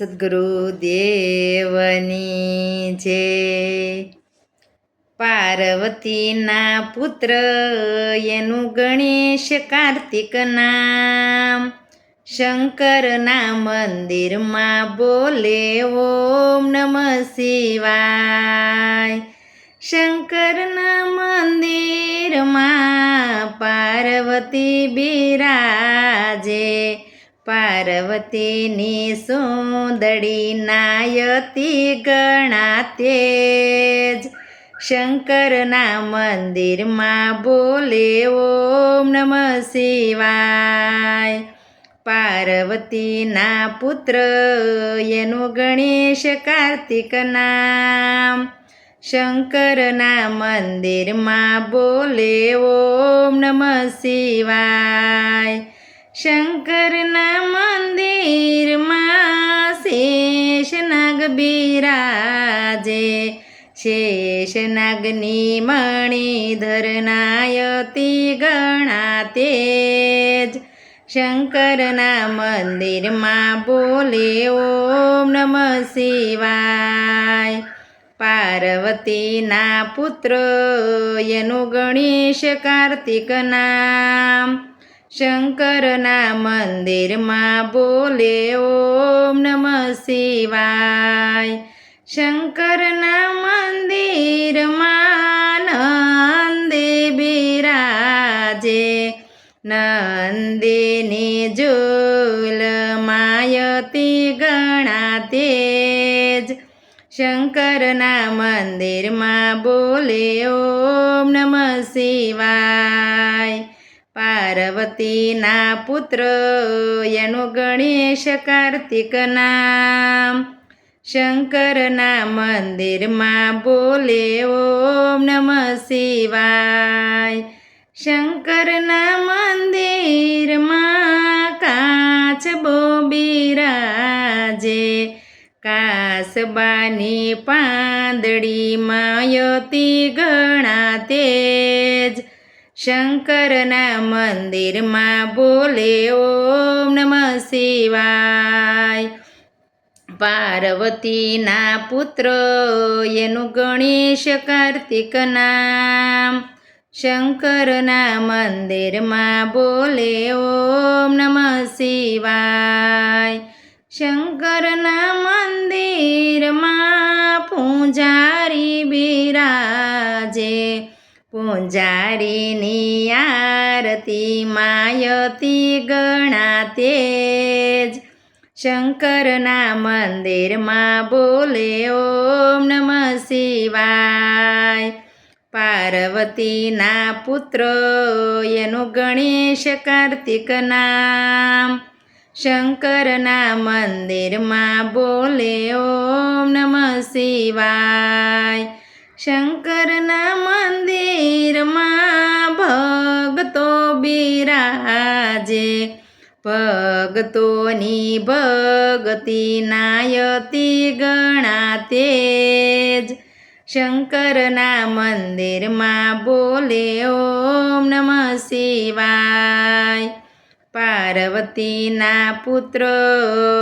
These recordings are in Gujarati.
સદગુરુ જે પાર્વતીના પુત્ર એનું ગણેશ કાર્તિક નામ શંકરના મંદિરમાં બોલે, ઓમ નમ શિવાય. શંકરના મંદિરમાં પાર્વતી બિરાજે. પાર્વતીની સુંદડી નાયતી ગણાતે જ શંકરના મંદિરમાં બોલે, ઓમ નમ શિવાય. પાર્વતીના પુત્ર એનું ગણેશ કાર્તિક નામ. શંકરના મંદિરમાં બોલે, ઓમ નમ શિવાય. શંકરના મંદિરમાં શેષનાગ બિરાજે. શેષનાગની મણિધર નાયતી ગણાતે જ. શંકરના મંદિરમાં બોલે, ઓમ નમ શિવાય. પાર્વતીના પુત્ર એનું ગણેશ કાર્તિક નામ શંકરના મંદિરમાં બોલે, ઓમ નમ શિવાય. શંકરના મંદિરમાં નંદે બિરાજે, નંદિની જોલ માયતી ગણાતે જ. શંકરના મંદિરમાં બોલે, ઓમ નમ શિવાય. પાર્વતીના પુત્ર, એનું ગણેશ કાર્તિક નામ શંકરના મંદિરમાં બોલે, ઓમ નમ શિવાય. શંકરના મંદિરમાં કાચ બોબીરાજે. કાસબાની પાંદડી માયતી ગણાતે જ. શંકરના મંદિરમાં બોલે ઓમ નમ શિવાય પાર્વતીના પુત્ર એનું ગણેશ કાર્તિક નામ શંકરના મંદિરમાં બોલે ઓમ નમ શિવાય શંકરના મંદિરમાં પૂજારી બિરાજે પૂજારીની આરતી માયતી ગણાતે જ શંકરના મંદિરમાં બોલે, ઓમ નમ શિવાય. પાર્વતીના પુત્ર એનું ગણેશ કાર્તિક નામ. શંકરના મંદિરમાં બોલે, ઓમ નમ શિવાય. શંકરના મંદિરમાં ભગતોની ભગતિ નાયતિ ગણાતે જ. શંકરના મંદિરમાં બોલે, ઓમ નમ શિવાય. પાર્વતીના પુત્ર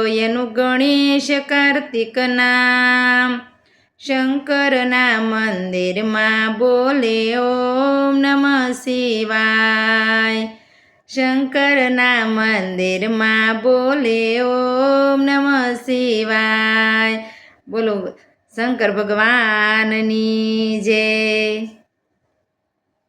એનું ગણેશ કાર્તિક નામ. શંકરના મંદિરમાં બોલે, ઓમ નમ શિવાય. શંકરના મંદિરમાં બોલે ઓમ નમઃ શિવાય. બોલો શંકર ભગવાનની જય.